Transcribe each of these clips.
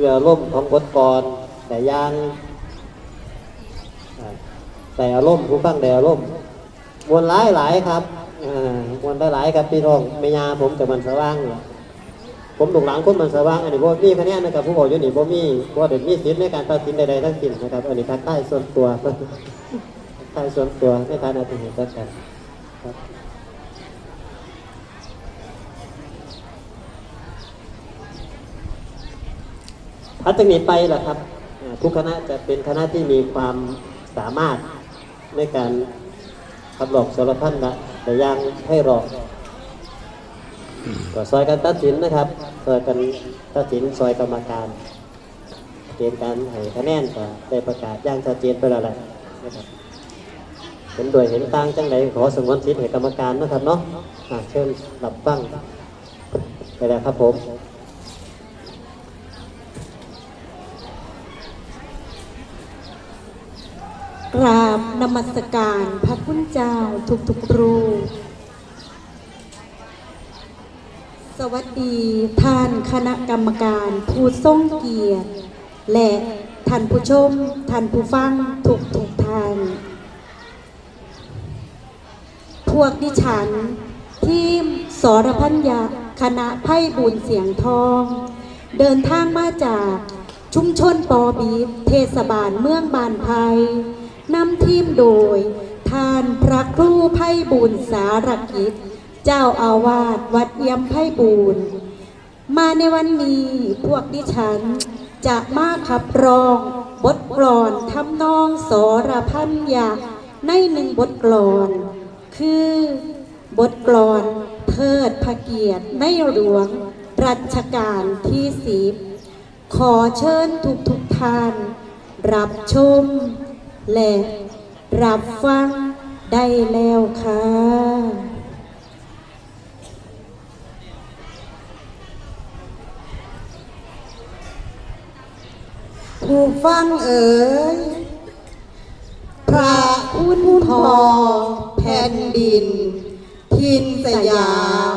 คืออารมณ์ของบทกรแต่ยางแต่อารมณ์ผู้ฟังแต่อารมณ์มวลหลายหลายๆครับอ่ามวลหลายครับพี่น้องเมียาผมแต่มันสว่างผมถูกหลังคนมันสว่างอันนี้บ่มีคะแนนนะครับผู้บอกอยู่นี่บ่มีบ่ได้มีสิทธิ์ในการตัดสินใดๆทั้งสิ้นนะครับอันนี้ทักทายส่วนตัวทักทายส่วนตัวในฐานะที่เห็นกันครับ พัฒนี้ไปล่ะครับทุกคณะจะเป็นคณะที่มีความสามารถในการขับหลอกสารพันละแต่ยังให้รอก็ซอยกันตัดสินนะครับซอยกันตัดสินซอยกรรมการเกณฑ์การให้คะแนนก็ได้ประกาศย่างชัดเจนไปแล้วแหละนะครับเห็นด้วยเห็นต่างจังใดขอสงวนสิทธิ์ให้กรรมการนะครับเนาะเชิญรับฟังไปแล้วครับผม กราบนมัสการพระคุณเจ้าทุกทุกรูป สวัสดีท่านคณะกรรมการผู้ทรงเกียรติ และท่านผู้ชม ท่านผู้ฟังทุกทุกท่าน พวกดิฉัน ทีมสรพัญญาคณะไพ่บุญเสียงทอง เดินทางมาจากชุมชนปอบีเทศบาลเมืองบานไพำทีมโดย ท่านพระครูไพบุญสารกิจ เจ้าอาวาสวัดเยี่ยมไพบุญมาในวันนี้พวกดิฉันจะมาขับร้องบทกลอนทำนองสรพันยาในหนึ่งบทกลอน คือบทกลอนเทิดพระเกียรติในหลวงรัชกาลที่สิบขอเชิญทุกทุกท่าน รับชม และรับฟังได้แล้วค่ะผู้ฟังเอ๋ยพระคุณพ่อแผ่นดิน ทินสยาม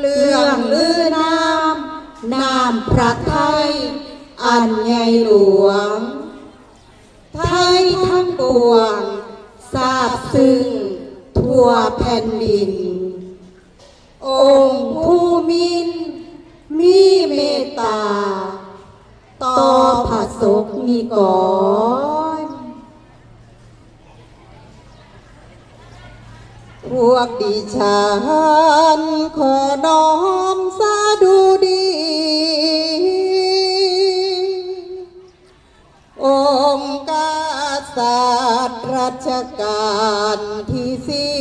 เรื่องลือน้ำน้ำพระไทย อันใหญ่หลวง วงทราบซึ้งทั่วแผ่นดิน องค์ผู้มินมีเมตตา ต่อผาสกมีก่อนพวกดิฉันขอน้อม ชกาลที่สี่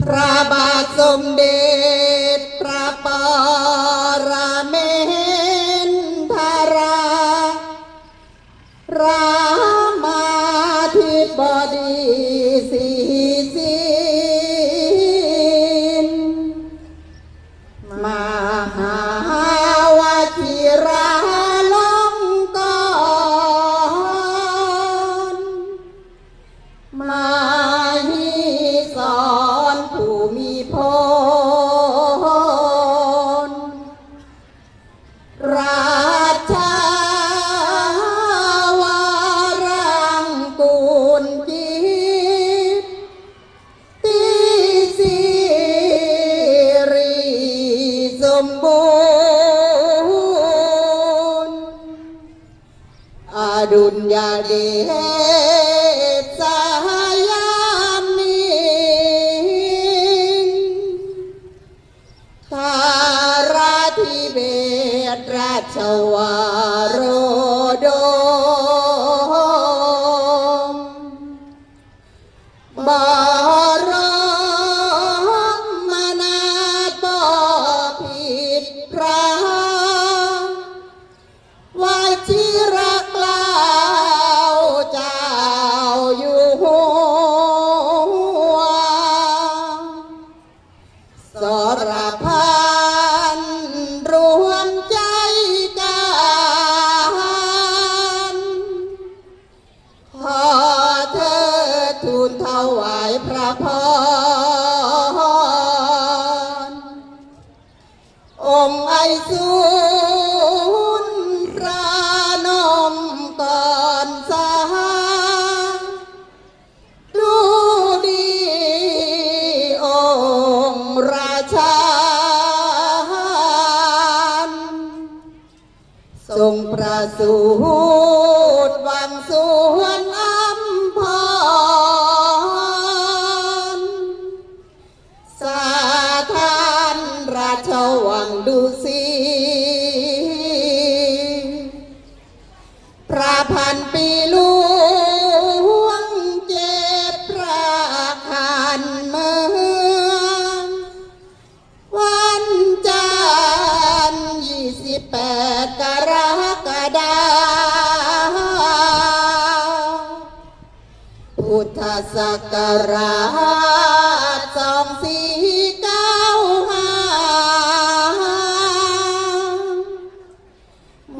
พระบาทสมเด็จ เดชสายามนินทาราธิเบศราชวาร Oh. ราชสองสี่เก้าห้า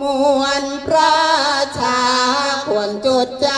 มวลประชาควรจดจ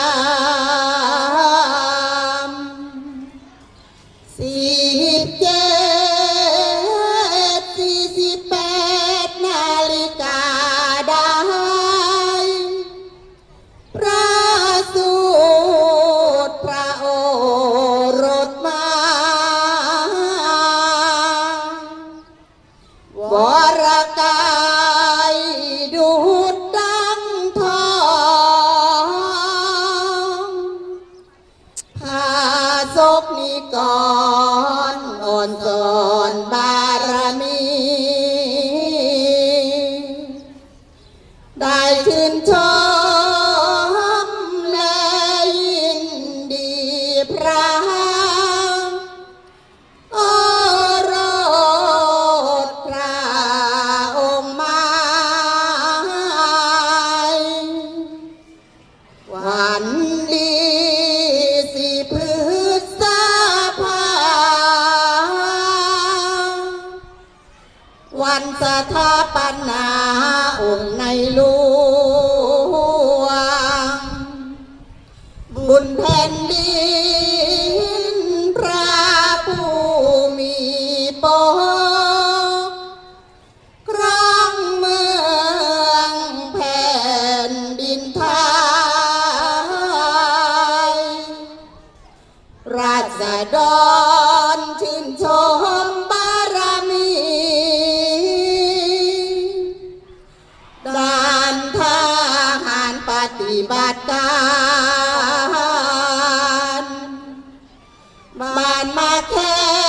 ันสถาปนาองค์ในลวง บ้านมาแค่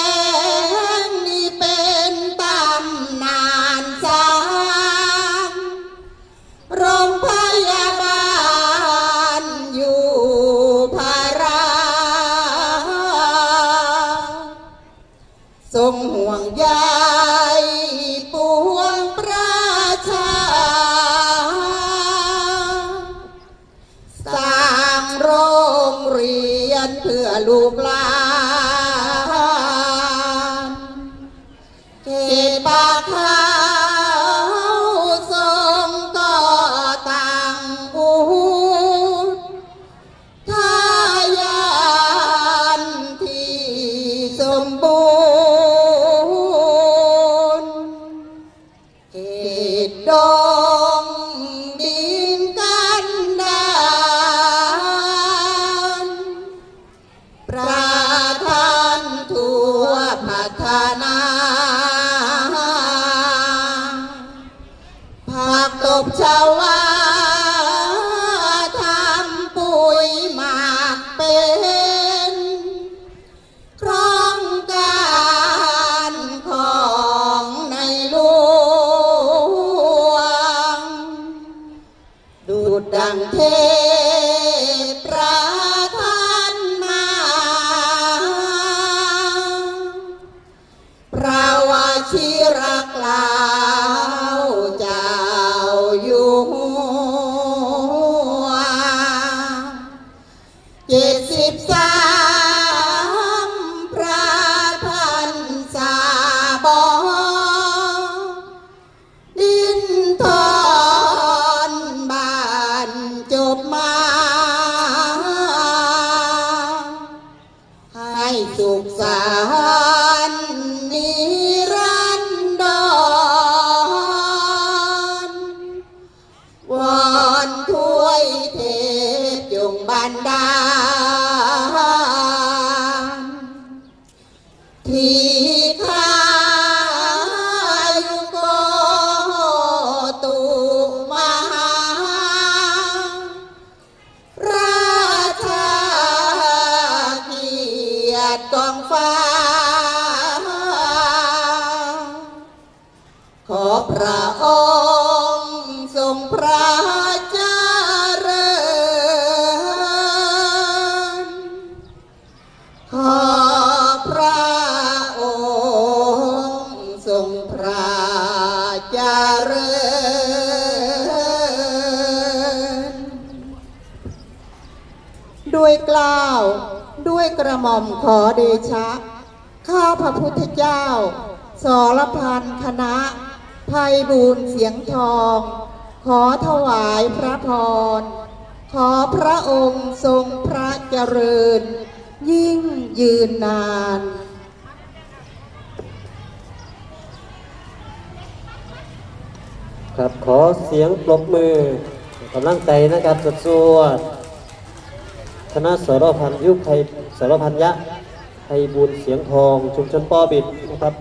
ำถ้วยเทพยงบันดา ที่ข้าอยู่ก็ตุมหาราชาเกียรติกองฟ้า ขอพระองค์ ด้วยกล้าว ด้วยกระหม่อมขอเดชะ ข้าพระพุทธเจ้า สรพันคณะภัยบูรเสียงทอง ขอถวายพระพร ขอพระองค์ทรงพระเจริญ ยิ่งยืนนานครับขอเสียงปรบมือกำลังใจนะครับสดๆ คณะสรพันยุคไทยสรพันยะไทยบุญเสียงทอง ชุมชนปอบิดนะครับ